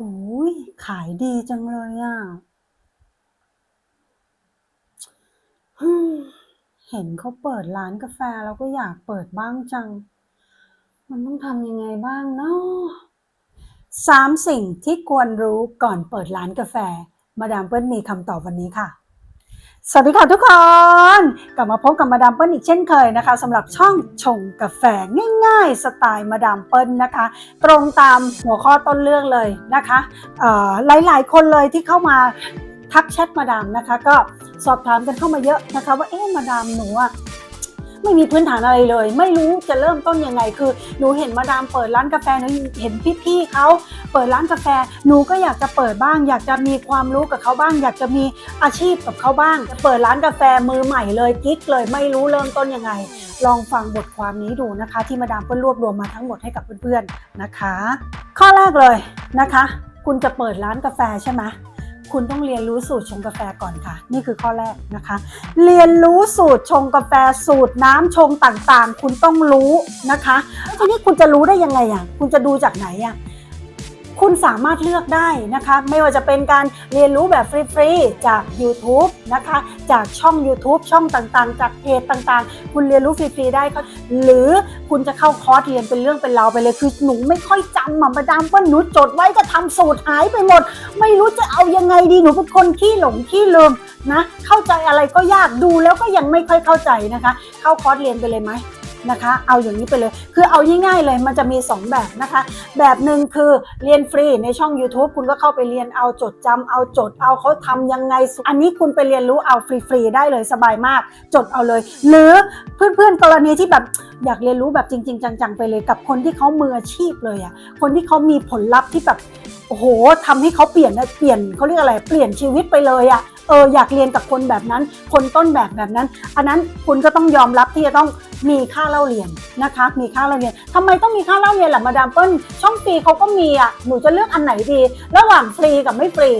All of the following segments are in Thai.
หูยขายดีจังเลยอะฮึ่มเห็นเขาเปิดร้านกาแฟแล้วก็อยากเปิดบ้างจัง มันต้องทำยังไงบ้างเนาะสามสิ่งที่ควรรู้ก่อนเปิดร้านกาแฟ มาดามเปิ้ลมีคำตอบวันนี้ค่ะ สวัสดีค่ะทุกคน กลับมาพบกับมาดามเปิ้ลอีกเช่นเคยนะคะสำหรับช่องชงกาแฟง่ายๆ สไตล์มาดามเปิ้ลนะคะ ตรงตามหัวข้อต้นเรื่องเลยนะคะหลายๆ คนเลยที่เข้ามาทักแชทมาดามนะคะ ก็สอบถามกันเข้ามาเยอะนะคะ ว่าเอ๊ะมาดามหนูอะ ไม่มีพื้นฐานอะไรเลย ไม่รู้จะเริ่มต้นยังไง คือหนูเห็นมาดามเปิดร้านกาแฟหนูเห็นพี่ๆเขาเปิดร้านกาแฟ หนูก็อยากจะเปิดบ้าง อยากจะมีความรู้กับเขาบ้าง อยากจะมีอาชีพกับเขาบ้างจะเปิดร้านกาแฟมือใหม่เลยกิ๊กเลยไม่รู้เริ่มต้นยังไง ลองฟังบทความนี้ดูนะคะ ที่มาดามเปิ้ลรวบรวมมาทั้งหมดให้กับเพื่อนๆนะคะ ข้อแรกเลยนะคะ คุณจะเปิดร้านกาแฟใช่ไหม คุณต้องเรียนรู้สูตรชงกาแฟก่อนค่ะ นี่คือข้อแรกนะคะ เรียนรู้สูตรชงกาแฟสูตรน้ำชงต่างๆ คุณต้องรู้นะคะแล้วทีนี้คุณจะรู้ได้ยังไงอะคุณจะดูจากไหนอะ คุณสามารถเลือกได้นะคะ ไม่ว่าจะเป็นการเรียนรู้แบบฟรีๆ จาก YouTube นะคะ จากช่อง YouTube ช่องต่างๆ จากเพจต่างๆ คุณเรียนรู้ฟรีๆ ได้ก็หรือคุณจะเข้าคอร์สเรียนเป็นเรื่องเป็นราวไปเลยคือหนูไม่ค่อยจำอะมาดามว่าหนูจดไว้ก็ทำสูตรหายไปหมด ไม่รู้จะเอายังไงดีหนูเป็นคนขี้หลงขี้ลืมนะ เข้าใจอะไรก็ยากดูแล้วก็ยังไม่ค่อยเข้าใจนะคะ เข้าคอร์สเรียนไปเลยไหม นะคะ เอาอย่างนี้ไปเลย คือเอาง่ายๆเลยมันจะมี 2 แบบนะคะ แบบหนึ่งคือเรียนฟรีในช่อง YouTube คุณก็เข้าไปเรียนเอาจดจำเอาจดเอาเขาทำยังไง อันนี้คุณไปเรียนรู้เอาฟรีๆได้เลยสบายมาก จดเอาเลย หรือเพื่อนๆกรณีที่แบบอยากเรียนรู้แบบจริง ๆ จังๆไปเลยกับคนที่เขามืออาชีพเลยอะ่ะคนที่เขามีผลลัพธ์ที่แบบโอ้โหทำให้เขาเปลี่ยนเปลี่ยนเขาเรียกอะไรเปลี่ยนชีวิตไปเลยอะ เอออยากเรียนกับคนแบบนั้น คนต้นแบบแบบนั้น อันนั้นคุณก็ต้องยอมรับที่จะต้องมีค่าเล่าเรียนนะคะ มีค่าเล่าเรียนทำไมต้องมีค่าเล่าเรียนล่ะมาดามเปิ้ลช่องฟรีเขาก็มีอะหนูจะเลือกอันไหนดี ระหว่างฟรีกับไม่ฟรี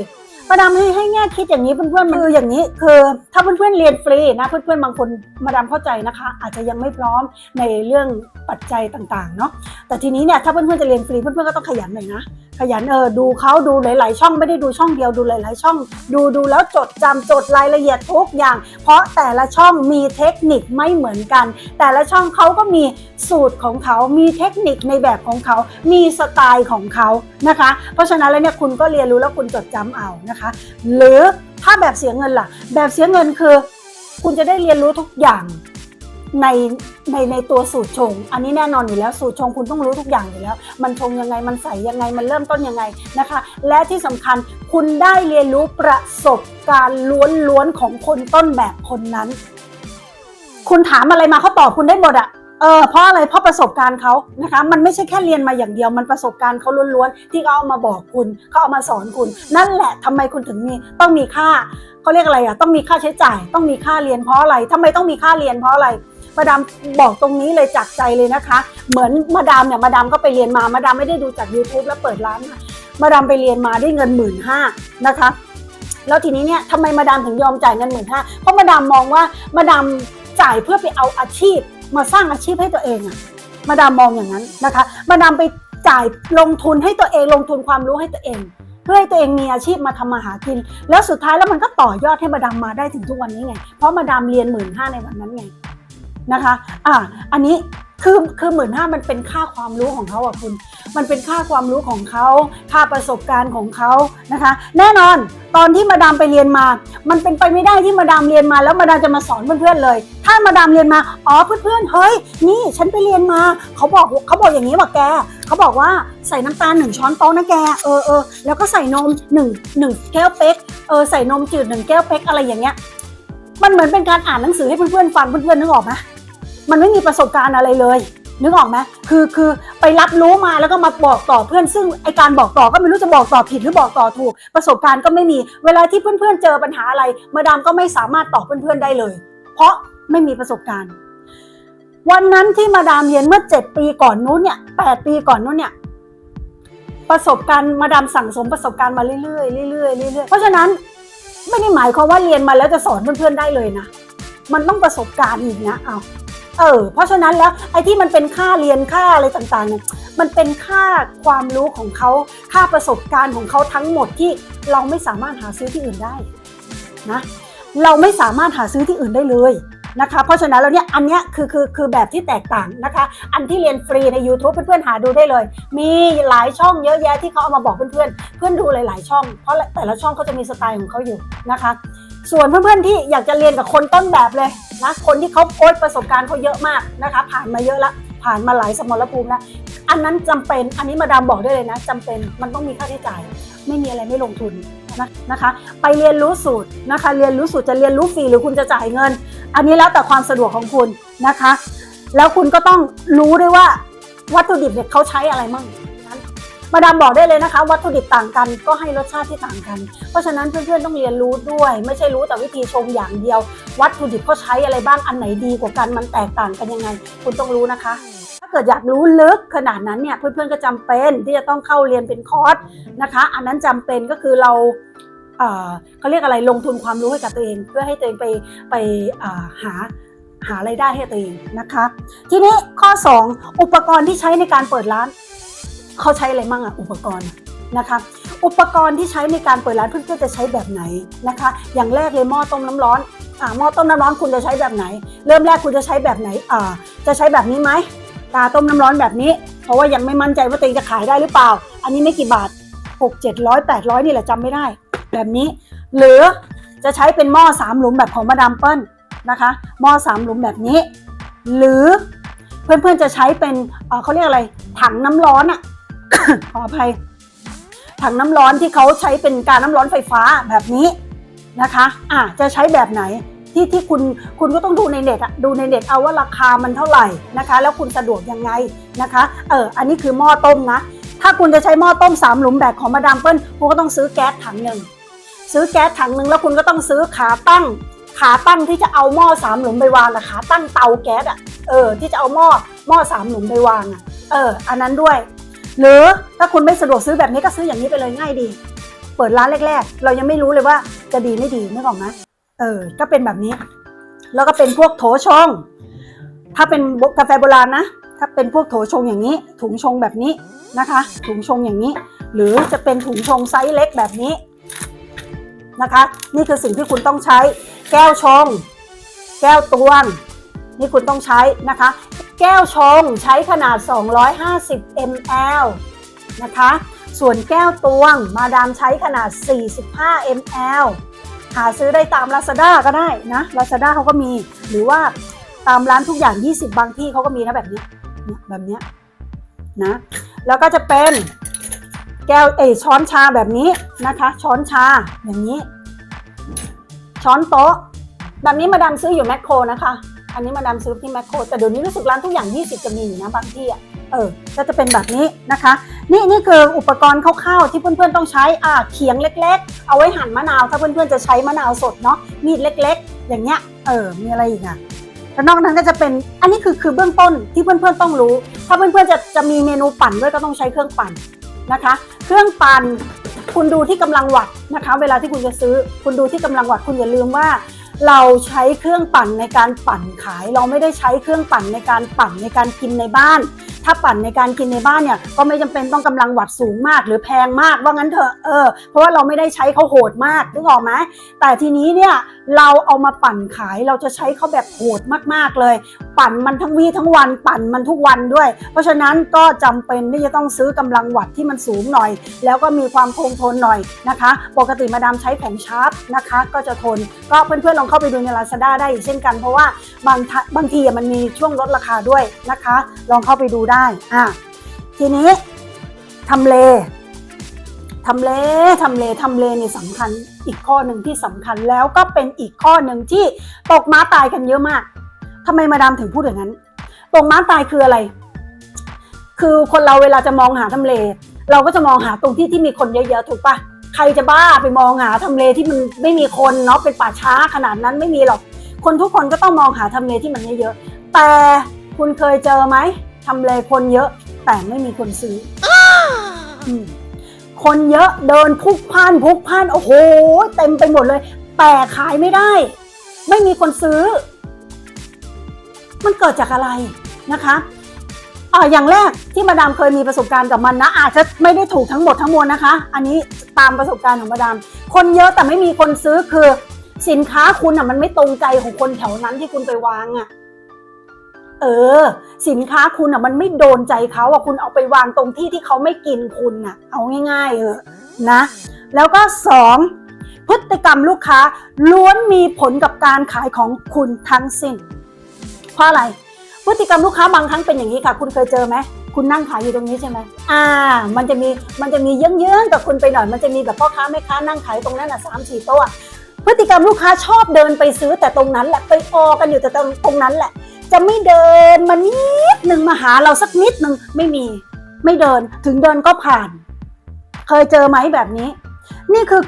มาดามให้ให้แง่คิดอย่างนี้เพื่อนๆมันคืออย่างนี้ คือ ถ้าเพื่อนๆเรียนฟรีนะเพื่อนๆบางคนมาดามเข้าใจนะคะ อาจจะยังไม่พร้อมในเรื่องปัจจัยต่างๆเนาะแต่ทีนี้เนี่ยถ้าเพื่อนๆจะเรียนฟรีเพื่อนๆก็ต้องขยันหน่อยนะขยันเออดูเขาดูหลาย ๆ ช่องไม่ได้ดูช่องเดียวดูหลาย ๆ ช่อง ดูดูแล้วจดจำจดรายละเอียดทุกอย่าง เพราะแต่ละช่องมีเทคนิคไม่เหมือนกัน แต่ละช่องเขาก็มีสูตรของเขามีเทคนิคในแบบของเขา มีสไตล์ของเขานะคะ เพราะฉะนั้นแล้วเนี่ยคุณก็เรียนรู้แล้วคุณจดจำเอานะคะหรือถ้าแบบเสียเงินล่ะ แบบเสียเงินคือ คุณจะได้เรียนรู้ทุกอย่างในในในตัวสูตรชง อันนี้แน่นอนอยู่แล้วสูตรชงคุณต้องรู้ทุกอย่างอยู่แล้ว มันชงยังไงมันใส่ยังไงมันเริ่มต้นยังไงนะคะ และที่สำคัญคุณได้เรียนรู้ประสบการณ์ล้วนๆของคนต้นแบบคนนั้น คุณถามอะไรมาเขาตอบคุณได้หมดอะ เออเพราะอะไรเพราะประสบการณ์เขานะคะ มันไม่ใช่แค่เรียนมาอย่างเดียว มันประสบการณ์เขาล้วนๆที่เขาเอามาบอกคุณเขาเอามาสอนคุณ นั่นแหละทำไมคุณถึงมีต้องมีค่าเขาเรียกอะไรอะต้องมีค่าใช้จ่าย ต้องมีค่าเรียนเพราะอะไรทำไมต้องมีค่าเรียนเพราะอะไรมาดามบอกตรงนี้เลยจากใจเลยนะคะ เหมือนมาดามเนี่ยมาดามก็ไปเรียนมามาดามไม่ได้ดูจาก YouTube แล้วเปิดร้านนะมาดามไปเรียนมาได้เงินหมื่นห้านะคะ แล้วทีนี้เนี่ยทำไมมาดามถึงยอมจ่ายเงินหมื่นห้าเพราะมาดามมองว่ามาดามจ่ายเพื่อไปเอาอาชีพ มาสร้างอาชีพให้ตัวเองอะมาดามมองอย่างนั้นนะคะ มาดามไปจ่ายลงทุนให้ตัวเองลงทุนความรู้ให้ตัวเอง เพื่อให้ตัวเองมีอาชีพมาทำมาหากิน แล้วสุดท้ายแล้วมันก็ต่อยอดให้มาดามมาได้ถึงทุกวันนี้ไง เพราะมาดามเรียนหมื่นห้าในวันนั้นไง นะคะ อ่าอันนี้คือคือหมื่นห้ามันเป็นค่าความรู้ของเขาอะคุณ มันเป็นค่าความรู้ของเขา ค่าประสบการณ์ของเขานะคะ แน่นอนตอนที่มาดามไปเรียนมา มันเป็นไปไม่ได้ที่มาดามเรียนมา แล้วมาดามจะมาสอนเพื่อนๆเลย ถ้ามาดามเรียนมา อ๋อเพื่อนๆ เฮ้ย นี่ฉันไปเรียนมา เขาบอกเขาบอกอย่างนี้ว่าแก เขาบอกว่าใส่น้ำตาลหนึ่งช้อนโต๊ะนะแก เออเออแล้วก็ใส่นมหนึ่งหนึ่งแก้วเป๊ก เออใส่นมจืดหนึ่งแก้วเป๊กอะไรอย่างเงี้ย มันเหมือนเป็นการอ่านหนังสือให้เพื่อนๆฟังเพื่อนๆนึกออกไหมมันไม่มีประสบการณ์อะไรเลย นึกออกไหมคือคือไปรับรู้มาแล้วก็มาบอกต่อเพื่อน ซึ่งไอการบอกต่อก็ไม่รู้จะบอกต่อผิดหรือบอกต่อถูก ประสบการณ์ก็ไม่มี เวลาที่เพื่อนๆเจอปัญหาอะไร มาดามก็ไม่สามารถตอบเพื่อนๆได้เลย เพราะไม่มีประสบการณ์ วันนั้นที่มาดามเรียนเมื่อ 7 ปีก่อนนู้นเนี่ย8ปีก่อนนู้นเนี่ยประสบการณ์มาดามสั่งสมประสบการณ์มาเรื่อยๆเรื่อยๆเรื่อยๆเพราะฉะนั้น ไม่ได้หมายความว่าเรียนมาแล้วจะสอนเพื่อนๆได้เลยนะ มันต้องประสบการณ์อีกนะเอาเออ เพราะฉะนั้นแล้วไอ้ที่มันเป็นค่าเรียนค่าอะไรต่างๆเนี่ยมันเป็นค่าความรู้ของเขาค่าประสบการณ์ของเขาทั้งหมดที่เราไม่สามารถหาซื้อที่อื่นได้นะเราไม่สามารถหาซื้อที่อื่นได้เลย นะคะ เพราะฉะนั้นแล้วเนี่ยอันเนี้ยคือคือคือแบบที่แตกต่างนะคะ อันที่เรียนฟรีใน YouTube เพื่อนๆหาดูได้เลย มีหลายช่องเยอะแยะที่เขาเอามาบอกเพื่อนๆเพื่อนดูหลายๆช่อง เพราะแต่ละช่องเขาจะมีสไตล์ของเขาอยู่นะคะ ส่วนเพื่อนๆที่อยากจะเรียนกับคนต้นแบบเลยนะคนที่เขาโพสประสบการณ์เขาเยอะมากนะคะ ผ่านมาเยอะละผ่านมาหลายสมรภูมิแล้วอันนั้นจำเป็นอันนี้มาดามบอกได้เลยนะจำเป็นมันต้องมีค่าใช้จ่าย ไม่มีอะไรไม่ลงทุน นะนะคะ ไปเรียนรู้สูตรนะคะ เรียนรู้สูตรจะเรียนรู้ฟรีหรือคุณจะจ่ายเงิน อันนี้แล้วแต่ความสะดวกของคุณนะคะ แล้วคุณก็ต้องรู้ด้วยว่าวัตถุดิบเนี่ยเขาใช้อะไรมั่งมาดามบอกได้เลยนะคะ วัตถุดิบต่างกันก็ให้รสชาติที่ต่างกัน เพราะฉะนั้นเพื่อนๆต้องเรียนรู้ด้วย ไม่ใช่รู้แต่วิธีชงอย่างเดียว วัตถุดิบเขาใช้อะไรบ้างอันไหนดีกว่ากันมันแตกต่างกันยังไง คุณต้องรู้นะคะ เกิดอยากรู้ลึกขนาดนั้นเนี่ยเพื่อนๆก็จำเป็นที่จะต้องเข้าเรียนเป็นคอร์สนะคะ อันนั้นจำเป็นก็คือเราเขาเรียกอะไรลงทุนความรู้ให้กับตัวเอง เพื่อให้ตัวเองไปไปาหาหาไรายได้ให้ตัวเองนะคะ ทีนี้ข้อ 2 อุปกรณ์ที่ใช้ในการเปิดร้าน เขาใช้อะไรมั่งอะอุปกรณ์นะคะอุปกรณ์ที่ใช้ในการเปิดร้านเพื่อนๆจะใช้แบบไหนนะคะ อย่างแรกเลยหม้อต้มน้ำร้อนอ่าหม้อต้มน้ำร้อนคุณจะใช้แบบไหน เริ่มแรกคุณจะใช้แบบไหนอ่าจะใช้แบบนี้ไหม กาต้มน้ำร้อนแบบนี้ เพราะว่ายังไม่มั่นใจว่าตัวเองจะขายได้หรือเปล่า อันนี้ไม่กี่บาท6 700 800นี่แหละจำไม่ได้ แบบนี้ หรือจะใช้เป็นหม้อสามหลุมแบบของมาดามเปิ้ลนะคะหม้อสามหลุมแบบนี้ หรือเพื่อนๆจะใช้เป็นเเขาเรียกอะไร ถังน้ำร้อนอะขออภัยถังน้ำร้อนที่เขาใช้เป็นการน้ำร้อนไฟฟ้าแบบนี้นะคะอะจะใช้แบบไหน ที่ที่คุณคุณก็ต้องดูในเน็ตอะดูในเน็ตเอาว่าราคามันเท่าไหร่นะคะ แล้วคุณสะดวกยังไงนะคะเอออันนี้คือหม้อต้มนะ ถ้าคุณจะใช้หม้อต้มสามหลุมแบบของมาดามเปิ้ลคุณก็ต้องซื้อแก๊สถังหนึ่งซื้อแก๊สถังหนึ่งแล้วคุณก็ต้องซื้อขาตั้ง ขาตั้งที่จะเอาหม้อสามหลุมไปวางอะขาตั้งเตาแก๊สอะเออที่จะเอาหม้อหม้อสามหลุมไปวางอะเอออันนั้นด้วย หรือถ้าคุณไม่สะดวกซื้อแบบนี้ก็ซื้ออย่างนี้ไปเลยง่ายดี เปิดร้านแรก ๆ เรายังไม่รู้เลยว่าจะดีไม่ดีนึกออกไหม เออ ก็เป็นแบบนี้ แล้วก็เป็นพวกโถชง ถ้าเป็นกาแฟโบราณนะ ถ้าเป็นพวกโถชงอย่างนี้ ถุงชงแบบนี้นะคะ ถุงชงอย่างนี้ หรือจะเป็นถุงชงไซส์เล็กแบบนี้นะคะ นี่คือสิ่งที่คุณต้องใช้ แก้วชง แก้วตวง นี่คุณต้องใช้นะคะ แก้วชงใช้ขนาด 250 ml นะคะ ส่วนแก้วตวงมาดามใช้ขนาด 45 ml หาซื้อได้ตาม Lazada ก็ได้นะ Lazada เขาก็มี หรือว่าตามร้านทุกอย่าง 20 บางที่เขาก็มีนะแบบนี้เนี่ยแบบเนี้ยนะ แล้วก็จะเป็นแก้วเอช้อนชาแบบนี้นะคะ ช้อนชาอย่างนี้ ช้อนโต๊ะ แบบนี้มาดามซื้ออยู่แมคโครนะคะ อันนี้มาดามซื้อที่แมคโครแต่เดี๋ยวนี้รู้สึกร้านทุกอย่าง 20 จะมีอยู่นะบางที่อะ เออก็จะเป็นแบบนี้นะคะ นี่นี่คืออุปกรณ์คร่าวๆที่เพื่อนๆต้องใช้อ่าเขียงเล็ก ๆ เอาไว้หั่นมะนาว ถ้าเพื่อนๆจะใช้มะนาวสดเนาะมีดเล็ก ๆ อย่างเงี้ยเออมีอะไรอีกอะแล้วนอกนั้นก็จะเป็นอันนี้คือคือเบื้องต้นที่เพื่อนๆต้องรู้ ถ้าเพื่อนๆจะจะมีเมนูปั่นด้วยก็ต้องใช้เครื่องปั่นนะคะ เครื่องปั่นคุณดูที่กำลังวัตต์นะคะ เวลาที่คุณจะซื้อ คุณดูที่กำลังวัตต์คุณอย่าลืมว่า เราใช้เครื่องปั่นในการปั่นขาย เราไม่ได้ใช้เครื่องปั่นในการปั่นในการกินในบ้าน ถ้าปั่นในการกินในบ้านเนี่ยก็ไม่จำเป็นต้องกำลังวัดสูงมาก หรือแพงมากว่างั้นเถอะเออเพราะว่าเราไม่ได้ใช้เขาโหดมากนึกออกไหมแต่ทีนี้เนี่ย เราเอามาปั่นขายเราจะใช้เขาแบบโหดมากๆเลย ปั่นมันทั้งวี่ทั้งวัน ปั่นมันทุกวันด้วย เพราะฉะนั้นก็จำเป็นที่จะต้องซื้อกำลังวัดที่มันสูงหน่อย แล้วก็มีความคงทนหน่อยนะคะ ปกติมาดามใช้ของชาร์ปนะคะ ก็จะทนก็เพื่อนๆลองเข้าไปดูใน Lazada ได้อีกเช่นกัน เพราะว่าบางทะบางทีมันมีช่วงลดราคาด้วยนะคะ ลองเข้าไปดูได้อะทีนี้ทำเลทำเลทำเลทำเลนี่สำคัญ อีกข้อหนึ่งที่สำคัญแล้วก็เป็นอีกข้อหนึ่งที่ตกม้าตายกันเยอะมากทำไมมาดามถึงพูดอย่างนั้น ตกม้าตายคืออะไร คือคนเราเวลาจะมองหาทำเล เราก็จะมองหาตรงที่ที่มีคนเยอะๆถูกปะใครจะบ้าไปมองหาทำเลที่มันไม่มีคนเนาะเป็นป่าช้าขนาดนั้นไม่มีหรอก คนทุกคนก็ต้องมองหาทำเลที่มันเยอะๆแต่คุณเคยเจอไหมทำเลคนเยอะ แต่ไม่มีคนซื้ออืม คนเยอะเดินพุกพ่านพุกพ่านโอ้โห เต็มไปหมดเลย แต่ขายไม่ได้ ไม่มีคนซื้อ มันเกิดจากอะไรนะคะอ่าอย่างแรกที่มาดามเคยมีประสบการณ์กับมันนะ อาจจะไม่ได้ถูกทั้งหมดทั้งมวลนะคะ อันนี้ตามประสบการณ์ของมาดาม คนเยอะแต่ไม่มีคนซื้อคือ สินค้าคุณอะมันไม่ตรงใจของคนแถวนั้นที่คุณไปวางอะ เออ สินค้าคุณอะมันไม่โดนใจเขาอะคุณเอาไปวางตรงที่ที่เขาไม่กินคุณอะ เอาง่ายๆเออนะ แล้วก็สองพฤติกรรมลูกค้าล้วนมีผลกับการขายของคุณทั้งสิ้น เพราะอะไร พฤติกรรมลูกค้าบางครั้งเป็นอย่างนี้ค่ะ คุณเคยเจอไหมคุณนั่งขายอยู่ตรงนี้ใช่ไหมอ่า มันจะมี มันจะมีเยื้องๆกับคุณไปหน่อย มันจะมีแบบพ่อค้าแม่ค้านั่งขายตรงนั้นอะสามสี่โต๊ะ พฤติกรรมลูกค้าชอบเดินไปซื้อแต่ตรงนั้นแหละ ไปออกันอยู่แต่ตรงตรงนั้นแหละ จะไม่เดินมานิดหนึ่งมาหาเราสักนิดหนึ่งไม่มี ไม่เดินถึงเดินก็ผ่าน เคยเจอไหมแบบนี้ นี่คือ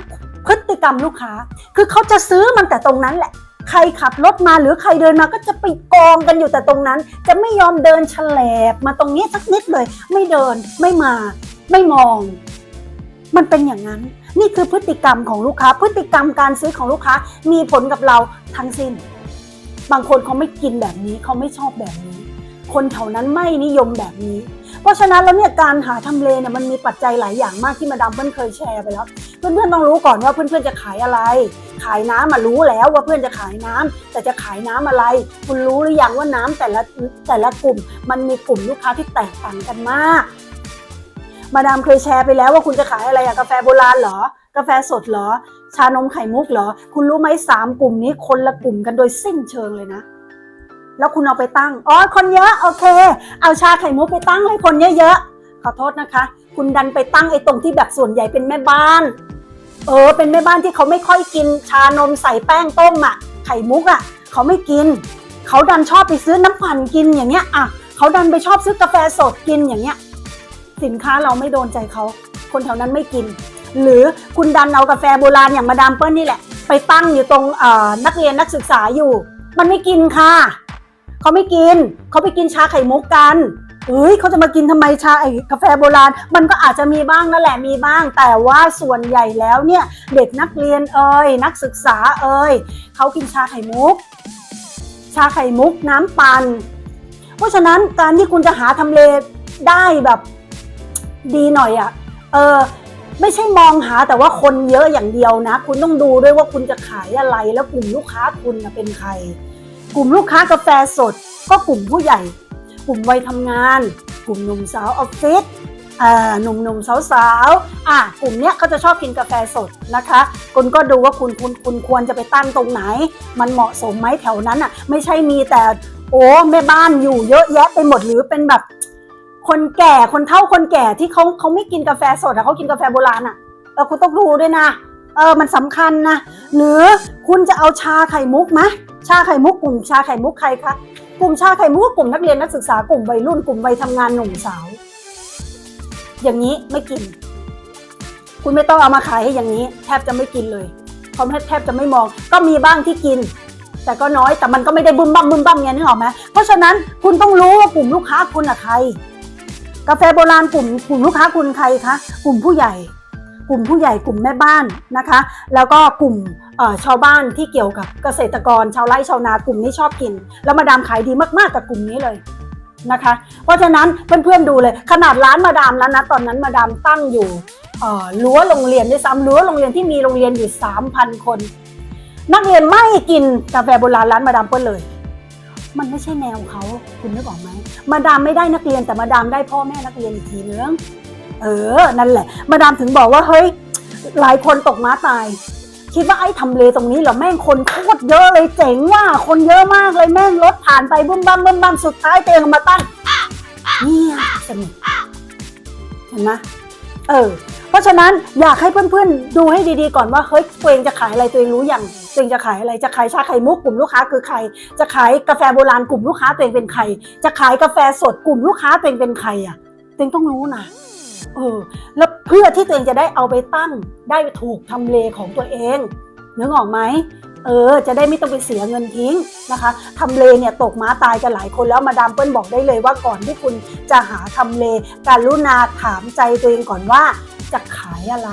พฤติกรรมลูกค้า คือเขาจะซื้อมันแต่ตรงนั้นแหละ ใครขับรถมาหรือใครเดินมาก็จะไปกองกันอยู่แต่ตรงนั้น จะไม่ยอมเดินฉลบมาตรงนี้สักนิดเลย ไม่เดินไม่มา ไม่มอง มันเป็นอย่างนั้น นี่คือพฤติกรรมของลูกค้า พฤติกรรมการซื้อของลูกค้ามีผลกับเราทั้งสิ้น บางคนเขาไม่กินแบบนี้เขาไม่ชอบแบบนี้ คนแถวนั้นไม่นิยมแบบนี้ เพราะฉะนั้นแล้วเนี่ยการหาทำเลเนี่ยมันมีปัจจัยหลายอย่างมากที่มาดามเพื่อนเคยแชร์ไปแล้ว เพื่อนๆต้องรู้ก่อนว่าเพื่อนๆจะขายอะไร ขายน้ำมารู้แล้วว่าเพื่อนจะขายน้ำแต่จะขายน้ำอะไร คุณรู้หรือยังว่าน้ำแต่ละแต่ละกลุ่ม มันมีกลุ่มลูกค้าที่แตกต่างกันมากมาดามเคยแชร์ไปแล้วว่าคุณจะขายอะไรอะกาแฟโบราณเหรอ กาแฟสดเหรอ ชานมไข่มุกเหรอ คุณรู้ไหมสามกลุ่มนี้คนละกลุ่มกันโดยสิ้นเชิงเลยนะ แล้วคุณเอาไปตั้ง อ๋อ คนเยอะ โอเค เอาชาไข่มุกไปตั้งให้คนเยอะๆ ขอโทษนะคะ คุณดันไปตั้งไอ้ตรงที่แบบส่วนใหญ่เป็นแม่บ้าน เออ เป็นแม่บ้านที่เขาไม่ค่อยกิน ชานมใส่แป้งต้มอะไข่มุกอะ เขาไม่กิน เขาดันชอบไปซื้อน้ำปั่นกินอย่างเงี้ย อะ เขาดันไปชอบซื้อกาแฟสดกินอย่างเงี้ย สินค้าเราไม่โดนใจเขา คนแถวนั้นไม่กิน หรือคุณดันเอากาแฟโบราณอย่างมาดามเปิ้ลนี่แหละ ไปตั้งอยู่ตรงนักเรียนนักศึกษาอยู่ มันไม่กินค่ะเขาไม่กินเขาไปกินชาไข่มุกกันเอ้ยเขาจะมากินทำไมชาไอ้กาแฟโบราณ มันก็อาจจะมีบ้างนั่นแหละมีบ้าง แต่ว่าส่วนใหญ่แล้วเนี่ยเด็กนักเรียนเอ่ยนักศึกษาเอ่ยเขากินชาไข่มุก ชาไข่มุกน้ำปั่นเพราะฉะนั้นการที่คุณจะหาทำเลได้แบบดีหน่อยอะ่ะเออ ไม่ใช่มองหาแต่ว่าคนเยอะอย่างเดียวนะ คุณต้องดูด้วยว่าคุณจะขายอะไร แล้วกลุ่มลูกค้าคุณเป็นใคร กลุ่มลูกค้ากาแฟสด ก็กลุ่มผู้ใหญ่ กลุ่มวัยทำงาน กลุ่มหนุ่มสาวออฟฟิศอ่าหนุ่มหนุ่มสาวสาวอะกลุ่มเนี้ยเขาจะชอบกินกาแฟสดนะคะ คุณก็ดูว่าคุณคุณคุณควรจะไปตั้งตรงไหน มันเหมาะสมไหมแถวนั้นอะไม่ใช่มีแต่โอ้แม่บ้านอยู่เยอะแยะไปหมดหรือเป็นแบบ คนแก่คนเฒ่าคนแก่ที่เขาเขาไม่กินกาแฟสดอะเขากินกาแฟโบราณอะเออคุณต้องดูด้วยนะเออมันสำคัญนะหรือคุณจะเอาชาไข่มุกไหมชาไข่มุกกลุ่มชาไข่มุกใครคะกลุ่มชาไข่มุกก็กลุ่มนักเรียนนักศึกษากลุ่มวัยรุ่นกลุ่มวัยทำงานหนุ่มสาว อย่างนี้ไม่กิน คุณไม่ต้องเอามาขายให้อย่างนี้ แทบจะไม่กินเลยเขาแทบจะไม่มอง ก็มีบ้างที่กิน แต่ก็น้อยแต่มันก็ไม่ได้บึ้มบั้มบึ้มบั้มไงนึกออกไหมเพราะฉะนั้นคุณต้องรู้ว่ากลุ่มลูกค้าคุณอะใคร กาแฟโบราณกลุ่มกลุ่มลูกค้าคุณใครคะกลุ่มผู้ใหญ่ กลุ่มผู้ใหญ่กลุ่มแม่บ้านนะคะ แล้วก็กลุ่มชาวบ้านที่เกี่ยวกับเกษตรกร ชาวไร่ชาวนากลุ่มนี้ชอบกิน แล้วมาดามขายดีมากๆกับกลุ่มนี้เลยนะคะ เพราะฉะนั้นเพื่อนๆดูเลยขนาดร้านมาดามแล้วนะตอนนั้นมาดามตั้งอยู่เอ่อรั้วโรงเรียนด้วยซ้ำรั้วโรงเรียนที่มีโรงเรียนอยู่ 3,000 คน นักเรียนไม่กินกาแฟโบราณร้านมาดามเปิ้ลเลย มันไม่ใช่แนวเขาคุณนึกออกไหมมาดามไม่ได้นักเรียนแต่มาดามได้พ่อแม่นักเรียนอีกทีนึงเออ นั่นแหละ มาดามถึงบอกว่าเฮ้ยหลายคนตกม้าตาย คิดว่าไอ้ทำเลตรงนี้เหรอแม่งคนโคตรเยอะเลยเจ๋งว่าคนเยอะมากเลยแม่งรถผ่านไปบึ้มบั้มบึ้มบั้มสุดท้ายเตียงมาตั้งเงียสนิทเห็นไหมเออ เพราะฉะนั้นอยากให้เพื่อนๆดูให้ดีๆก่อนว่าเฮ้ยตัวเองจะขายอะไรตัวเองรู้อยัง ตัวเองจะขายอะไรจะขายชาไข่มุกกลุ่มลูกค้าคือใคร จะขายกาแฟโบราณกลุ่มลูกค้าตัวเองเป็นใคร จะขายกาแฟสดกลุ่มลูกค้าตัวเองเป็นใครอะตัวเองต้องรู้นะเออแล้วเพื่อที่ตัวเองจะได้เอาไปตั้งได้ถูกทำเลของตัวเองนึกออกไหมเออ จะได้ไม่ต้องไปเสียเงินทิ้งนะคะทำเลเนี่ยตกม้าตายกันหลายคนแล้วมาดามเปิ้ลบอกได้เลยว่าก่อนที่คุณจะหาทำเล การุณาถามใจตัวเองก่อนว่าจะขายอะไร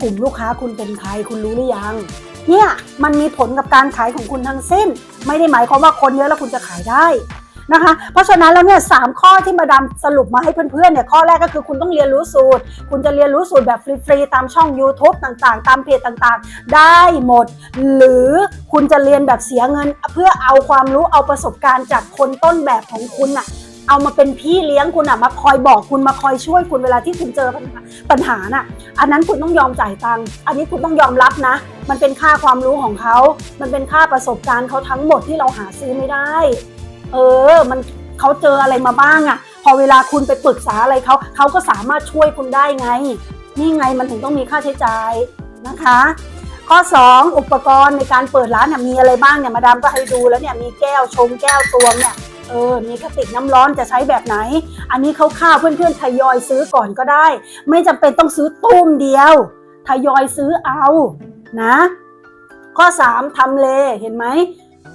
กลุ่มลูกค้าคุณเป็นใครคุณรู้หรือยัง เนี่ยมันมีผลกับการขายของคุณทั้งสิ้น ไม่ได้หมายความว่าคนเยอะแล้วคุณจะขายได้นะคะ เพราะฉะนั้นแล้วเนี่ยสามข้อที่มาดามสรุปมาให้เพื่อนๆเนี่ยข้อแรกก็คือคุณต้องเรียนรู้สูตร คุณจะเรียนรู้สูตรแบบฟรีๆตามช่อง YouTube ต่างๆ ตามเพจต่างๆ ได้หมด หรือคุณจะเรียนแบบเสียเงิน เพื่อเอาความรู้เอาประสบการณ์จากคนต้นแบบของคุณน่ะเอามาเป็นพี่เลี้ยงคุณอะมาคอยบอกคุณมาคอยช่วยคุณเวลาที่คุณเจอปัญหาปัญหาน่ะ อันนั้นคุณต้องยอมจ่ายตังค์อันนี้คุณต้องยอมรับนะ มันเป็นค่าความรู้ของเขา มันเป็นค่าประสบการณ์เขาทั้งหมดที่เราหาซื้อไม่ได้ เออ มันเขาเจออะไรมาบ้างอะพอเวลาคุณไปปรึกษาอะไรเขาเขาก็สามารถช่วยคุณได้ไง นี่ไงมันถึงต้องมีค่าใช้จ่ายนะคะ ข้อ 2 อุปกรณ์ในการเปิดร้านเนี่ยมีอะไรบ้างเนี่ยมาดามก็ให้ดูแล้วเนี่ยมีแก้วชงแก้วตวงเนี่ยเออ มีกระติกน้ำร้อนจะใช้แบบไหน อันนี้คร่าวๆเพื่อนๆทยอยซื้อก่อนก็ได้ ไม่จำเป็นต้องซื้อตุ้มเดียว ทยอยซื้อเอา นะ ข้อ 3ทำเลเห็นไหม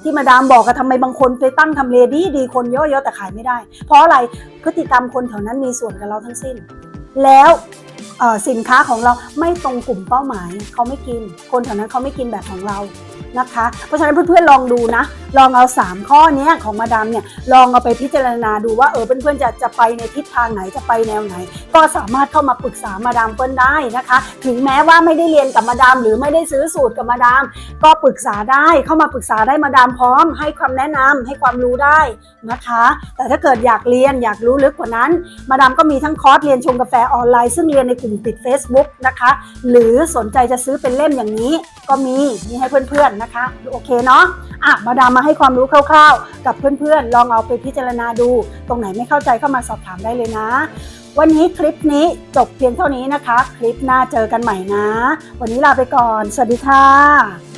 ที่มาดามบอกกะทำไมบางคนไปตั้งทำเลดีดีคนเยอะๆแต่ขายไม่ได้ เพราะอะไรพฤติกรรมคนแถวนั้นมีส่วนกับเราทั้งสิ้น แล้วสินค้าของเราไม่ตรงกลุ่มเป้าหมายเขาไม่กิน คนแถวนั้นเขาไม่กินแบบของเรา นะคะ เพราะฉะนั้นเพื่อนๆลองดูนะ ลองเอา 3 ข้อนี้ของมาดามเนี่ยลองเอาไปพิจารณาดูว่าเออเพื่อนๆจะจะไปในทิศทางไหนจะไปแนวไหน ก็สามารถเข้ามาปรึกษามาดามเปิ้ลได้นะคะ ถึงแม้ว่าไม่ได้เรียนกับมาดาม หรือไม่ได้ซื้อสูตรกับมาดาม ก็ปรึกษาได้เข้ามาปรึกษาได้มาดามพร้อม ให้ความแนะนำให้ความรู้ได้นะคะ แต่ถ้าเกิดอยากเรียนอยากรู้ลึกกว่านั้น มาดามก็มีทั้งคอร์สเรียนชงกาแฟออนไลน์ ซึ่งเรียนในกลุ่มปิด Facebook นะคะ หรือสนใจจะซื้อเป็นเล่มอย่างนี้ก็มีมีให้เพื่อนๆนะคะโอเคเนาะอะมาดามมาให้ความรู้คร่าว ๆ กับเพื่อนๆ ลองเอาไปพิจารณาดู ตรงไหนไม่เข้าใจเข้ามาสอบถามได้เลยนะ วันนี้คลิปนี้จบเพียงเท่านี้นะคะ คลิปหน้าเจอกันใหม่นะ วันนี้ลาไปก่อน สวัสดีค่ะ